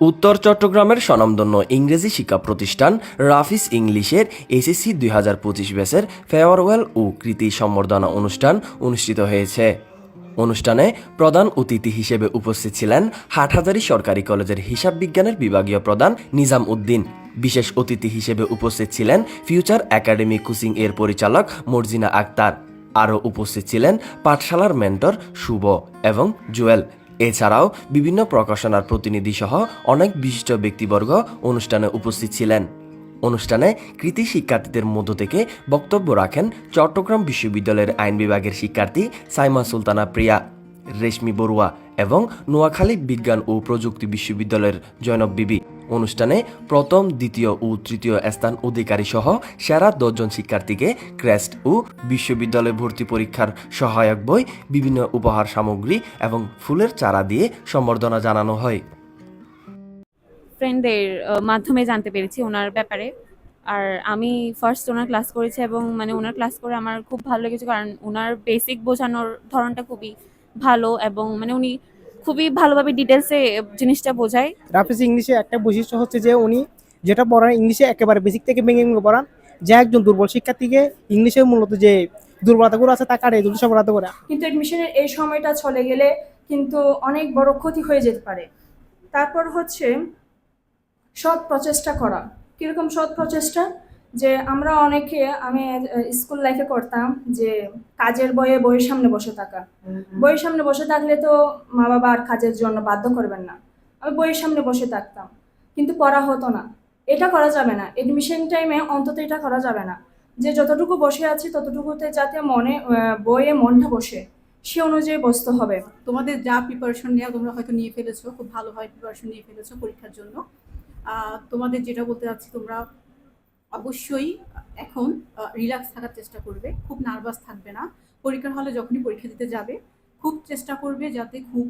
উত্তর চট্টগ্রামের স্বনামধন্য ইংরেজি শিক্ষা প্রতিষ্ঠান রাফিস ইংলিশের এসএসসি দুই হাজার পঁচিশ ব্যাচের ফেয়ারওয়েল ও কৃতি সম্বর্ধনা অনুষ্ঠান অনুষ্ঠিত হয়েছে। অনুষ্ঠানে প্রধান অতিথি হিসেবে উপস্থিত ছিলেন হাটহাজারী সরকারি কলেজের হিসাব বিজ্ঞানের বিভাগীয় প্রধান নিজাম উদ্দিন। বিশেষ অতিথি হিসেবে উপস্থিত ছিলেন ফিউচার একাডেমি কোচিং এর পরিচালক মর্জিনা আক্তার। আরও উপস্থিত ছিলেন পাঠশালার মেন্টর শুভ এবং জুয়েল। এছাড়াও বিভিন্ন প্রকাশনার প্রতিনিধি সহ অনেক বিশিষ্ট ব্যক্তিবর্গ অনুষ্ঠানে উপস্থিত ছিলেন। অনুষ্ঠানে কৃতি শিক্ষার্থীদের মধ্য থেকে বক্তব্য রাখেন চট্টগ্রাম বিশ্ববিদ্যালয়ের আইন বিভাগের শিক্ষার্থী সাইমা সুলতানা প্রিয়া, রেশমি বড়ুয়া এবং নোয়াখালী বিজ্ঞান ও প্রযুক্তি বিশ্ববিদ্যালয়ের জয়নব বিবি। অনুষ্ঠানে প্রথম, দ্বিতীয় ও তৃতীয় স্থান অধিকারী সহ সেরা দশজন শিক্ষার্থীকে ক্রেস্ট ও বিশ্ববিদ্যালয় ভর্তি পরীক্ষার সহায়ক বই, বিভিন্ন উপহার সামগ্রী এবং ফুলের চারা দিয়ে সম্বর্ধনা জানানো হয়। ফ্রেন্ডদের মাধ্যমে জানতে পেরেছি ওনার ব্যাপারে। আর আমি ফার্স্ট ওনার ক্লাস করেছি এবং মানে ওনার ক্লাস করে আমার খুব ভালো লেগেছে, কারণ ওনার বেসিক বোঝানোর ধরনটা খুবই ভালো এবং মানে উনি খুবই ভালোভাবে ডিটেলসে জিনিসটা বোঝায়। রাফিজ ইংলিশে একটা বৈশিষ্ট্য হচ্ছে যে উনি যেটা পড়ান ইংলিশে একেবারে বেসিক থেকে ভেঙে ভেঙে পড়ান যে একজন দুর্বল শিক্ষার্থীকে ইংলিশে মূলত যে দুর্বলতাগুলো আছে তা কাটে দুটো সফলতা করে। কিন্তু এডমিশনের এই সময়টা চলে গেলে কিন্তু অনেক বড় ক্ষতি হয়ে যেতে পারে। তারপর হচ্ছে সৎ প্রচেষ্টা করা। কীরকম সৎ প্রচেষ্টা? যে আমরা অনেকে আমি স্কুল লাইফে করতাম যে কাজের বয়ে বইয়ের সামনে বসে থাকা। বইয়ের সামনে বসে থাকলে তো মা বাবা আর কাজের জন্য বাধ্য করবেন না। আমি বইয়ের সামনে বসে থাকতাম কিন্তু পড়া হতো না। এটা করা যাবে না। এডমিশন টাইমে অন্তত এটা করা যাবে না। যে যতটুকু বসে আছি ততটুকুতে যাতে মনে বইয়ে মনটা বসে সে অনুযায়ী বসতে হবে। তোমাদের যা প্রিপারেশন নেওয়া তোমরা হয়তো নিয়ে ফেলেছো খুব ভালোভাবে প্রিপারেশন নিয়ে ফেলেছো পরীক্ষার জন্য। তোমাদের যেটা বলতে চাচ্ছি তোমরা অবশ্যই এখন রিল্যাক্স থাকার চেষ্টা করবে, খুব নার্ভাস থাকবে না। পরীক্ষার হলে যখনই পরীক্ষা দিতে যাবে, খুব চেষ্টা করবে যাতে খুব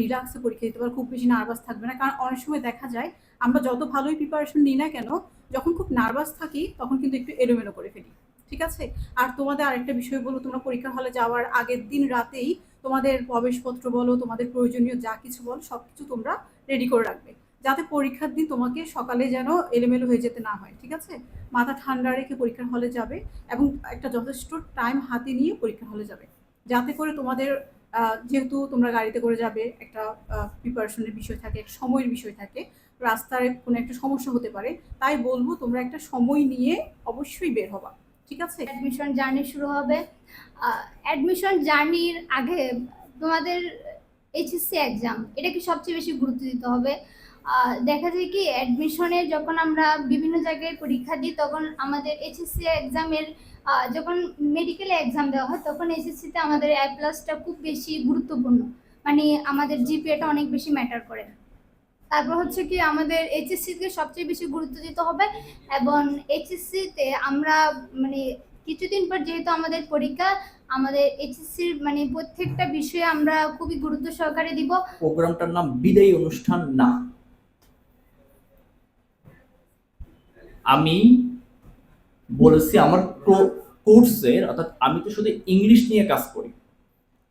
রিল্যাক্সে পরীক্ষা দিতে পারো, খুব বেশি নার্ভাস থাকবে না। কারণ অনেক সময় দেখা যায়, আমরা যত ভালোই প্রিপারেশন নিই না কেন, যখন খুব নার্ভাস থাকি, তখন কিন্তু একটু এলোমেলো করে ফেলি। ঠিক আছে? আর তোমাদের আরেকটা বিষয় বলো, তোমরা পরীক্ষার হলে যাওয়ার আগের দিন রাতেই তোমাদের প্রবেশপত্র বলো, তোমাদের প্রয়োজনীয় যা কিছু বলো সব কিছু তোমরা রেডি করে রাখবে। যাতে পরীক্ষার দিন তোমাকে সকালে যেন এলোমেলো হয়ে যেতে না হয়, ঠিক আছে? মাথা ঠান্ডা রেখে পরীক্ষার হলে যাবে এবং একটা যথেষ্ট টাইম হাতে নিয়ে পরীক্ষার হলে যাবে। যাতে করে তোমাদের যেহেতু তোমরা গাড়িতে করে যাবে, একটা প্রিপারেশনের বিষয় থাকে, একটা সময়ের বিষয় থাকে, রাস্তায় কোনো একটা সমস্যা হতে পারে, তাই বলব তোমরা একটা সময় নিয়ে অবশ্যই বের হবা, ঠিক আছে? অ্যাডমিশন জার্নি শুরু হবে। অ্যাডমিশন জার্নির আগে তোমাদের এইচএসসি এক্সাম এটাকে সবচেয়ে বেশি গুরুত্ব দিতে হবে? দেখা যায় কি অ্যাডমিশনে যখন আমরা বিভিন্ন জায়গায় পরীক্ষা দিই, তখন আমাদের এইচএসসি এক্সামের যখন মেডিকেলে এক্সাম দেওয়া হয়, তখন এইচএসসিতে আমাদের এ প্লাসটা খুব বেশি গুরুত্বপূর্ণ। মানে আমাদের জিপিএটা অনেক বেশি ম্যাটার করে। তারপর হচ্ছে কি, আমাদের এইচএসসিকে সবচেয়ে বেশি গুরুত্ব দিতে হবে এবং এইচএসসিতে আমরা মানে কিছুদিন পর যেহেতু আমাদের পরীক্ষা, আমাদের এইচএসসির মানে প্রত্যেকটা বিষয়ে আমরা খুবই গুরুত্ব সহকারে দিব। প্রোগ্রামটার নাম বিদায়ী অনুষ্ঠান না। আমি বলেছি আমার কোর্সের, অর্থাৎ আমি তো শুধু ইংলিশ নিয়ে কাজ করি।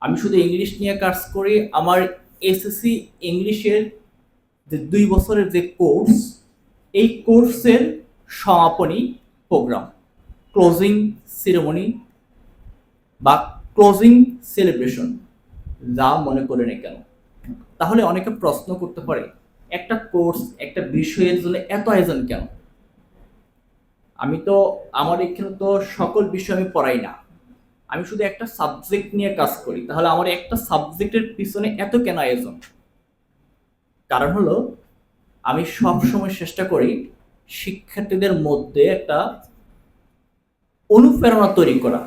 আমি শুধু ইংলিশ নিয়ে কাজ করি, আমার এসএসসি ইংলিশের যে দুই বছরের যে কোর্স, এই কোর্সের সমাপনী প্রোগ্রাম, ক্লোজিং সেরেমনি বা ক্লোজিং সেলিব্রেশন, যা মনে করে না কেন? তাহলে অনেকে প্রশ্ন করতে পারে, একটা কোর্স, একটা বিষয়ের জন্য এত আয়োজন কেন? আমি তো, আমার এখানে তো সকল বিষয় আমি পড়াই না। আমি শুধু একটা সাবজেক্ট নিয়ে কাজ করি। তাহলে আমার একটা সাবজেক্টের পিছনে এত কেন আয়োজন? কারণ হলো, আমি সব সময় চেষ্টা করি শিক্ষার্থীদের মধ্যে একটা অনুপ্রেরণা তৈরি করা।